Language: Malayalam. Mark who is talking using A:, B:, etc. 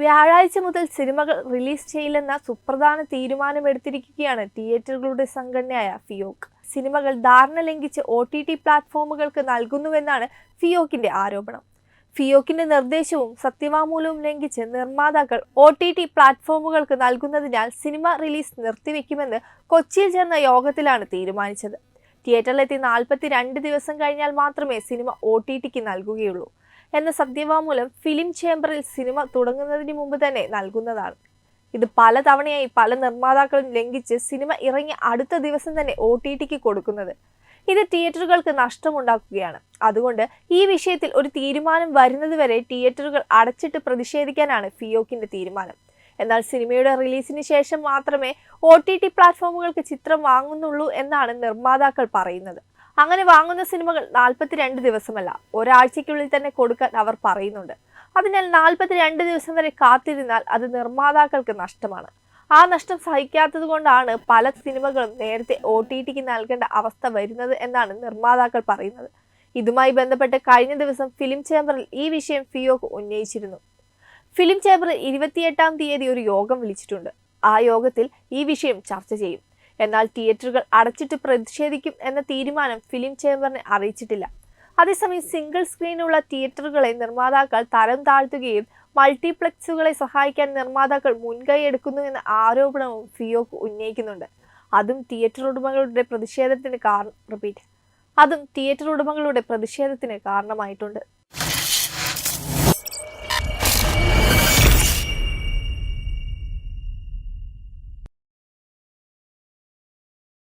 A: വ്യാഴാഴ്ച മുതൽ സിനിമകൾ റിലീസ് ചെയ്യില്ലെന്ന സുപ്രധാന തീരുമാനമെടുത്തിരിക്കുകയാണ് തിയേറ്ററുകളുടെ സംഘടനയായ ഫിയോക്ക് സിനിമകൾ ധാരണ ലംഘിച്ച് ഒ ടി ടി പ്ലാറ്റ്ഫോമുകൾക്ക് നൽകുന്നുവെന്നാണ് ഫിയോക്കിന്റെ ആരോപണം. ഫിയോക്കിന്റെ നിർദ്ദേശവും സത്യവാങ്മൂലവും ലംഘിച്ച് നിർമ്മാതാക്കൾ ഒ ടി ടി പ്ലാറ്റ്ഫോമുകൾക്ക് നൽകുന്നതിനാൽ സിനിമ റിലീസ് നിർത്തിവെക്കുമെന്ന് കൊച്ചിയിൽ ചേർന്ന യോഗത്തിലാണ് തീരുമാനിച്ചത്. തിയേറ്ററിലെത്തി നാൽപ്പത്തി രണ്ട് ദിവസം കഴിഞ്ഞാൽ മാത്രമേ സിനിമ ഒ ടി ടിക്ക് നൽകുകയുള്ളൂ. എന്ന സത്യവാങ്മൂലം ഫിലിം ചേംബറിൽ സിനിമ തുടങ്ങുന്നതിന് മുമ്പ് തന്നെ നൽകുന്നതാണ്. ഇത് പല തവണയായി പല നിർമ്മാതാക്കളും ലംഘിച്ച് സിനിമ ഇറങ്ങി അടുത്ത ദിവസം തന്നെ ഒ ടി ടിക്ക് കൊടുക്കുന്നത്. ഇത് തിയേറ്ററുകൾക്ക് നഷ്ടമുണ്ടാക്കുകയാണ്. അതുകൊണ്ട് ഈ വിഷയത്തിൽ ഒരു തീരുമാനം വരുന്നതുവരെ തിയേറ്ററുകൾ അടച്ചിട്ട് പ്രതിഷേധിക്കാനാണ് ഫിയോക്കിന്റെ തീരുമാനം. എന്നാൽ സിനിമയുടെ റിലീസിന് ശേഷം മാത്രമേ ഒ ടി ടി പ്ലാറ്റ്ഫോമുകൾക്ക് ചിത്രം വാങ്ങുന്നുള്ളൂ എന്നാണ് നിർമ്മാതാക്കൾ പറയുന്നത്. അങ്ങനെ വാങ്ങുന്ന സിനിമകൾ നാൽപ്പത്തിരണ്ട് ദിവസമല്ല. ഒരാഴ്ചയ്ക്കുള്ളിൽ തന്നെ കൊടുക്കാൻ അവർ പറയുന്നുണ്ട്. അതിനാൽ നാൽപ്പത്തിരണ്ട് ദിവസം വരെ കാത്തിരുന്നാൽ അത് നിർമ്മാതാക്കൾക്ക് നഷ്ടമാണ്. ആ നഷ്ടം സഹിക്കാത്തത് കൊണ്ടാണ് പല സിനിമകളും നേരത്തെ ഒ ടി ടിക്ക് നൽകേണ്ട അവസ്ഥ വരുന്നത് എന്നാണ് നിർമ്മാതാക്കൾ പറയുന്നത്. ഇതുമായി ബന്ധപ്പെട്ട് കഴിഞ്ഞ ദിവസം ഫിലിം ചേംബറിൽ ഈ വിഷയം ഫിയോക്ക് ഉന്നയിച്ചിരുന്നു. ഫിലിം ചേംബറിൽ ഇരുപത്തിയെട്ടാം തീയതി ഒരു യോഗം വിളിച്ചിട്ടുണ്ട്. ആ യോഗത്തിൽ ഈ വിഷയം ചർച്ച ചെയ്യും. എന്നാൽ തിയേറ്ററുകൾ അടച്ചിട്ട് പ്രതിഷേധിക്കും എന്ന തീരുമാനം ഫിലിം ചേംബറിനെ അറിയിച്ചിട്ടില്ല. അതേസമയം സിംഗിൾ സ്ക്രീനുള്ള തിയേറ്ററുകളെ നിർമ്മാതാക്കൾ തരം താഴ്ത്തുകയും മൾട്ടിപ്ലക്സുകളെ സഹായിക്കാൻ നിർമ്മാതാക്കൾ മുൻകൈ എടുക്കുന്നു എന്ന ആരോപണവും ഫിയോക്ക് ഉന്നയിക്കുന്നുണ്ട്. അതും തിയേറ്റർ ഉടമകളുടെ പ്രതിഷേധത്തിന് കാരണം റിപ്പീറ്റ്. അതും തിയേറ്റർ ഉടമകളുടെ പ്രതിഷേധത്തിന് കാരണമായിട്ടുണ്ട്.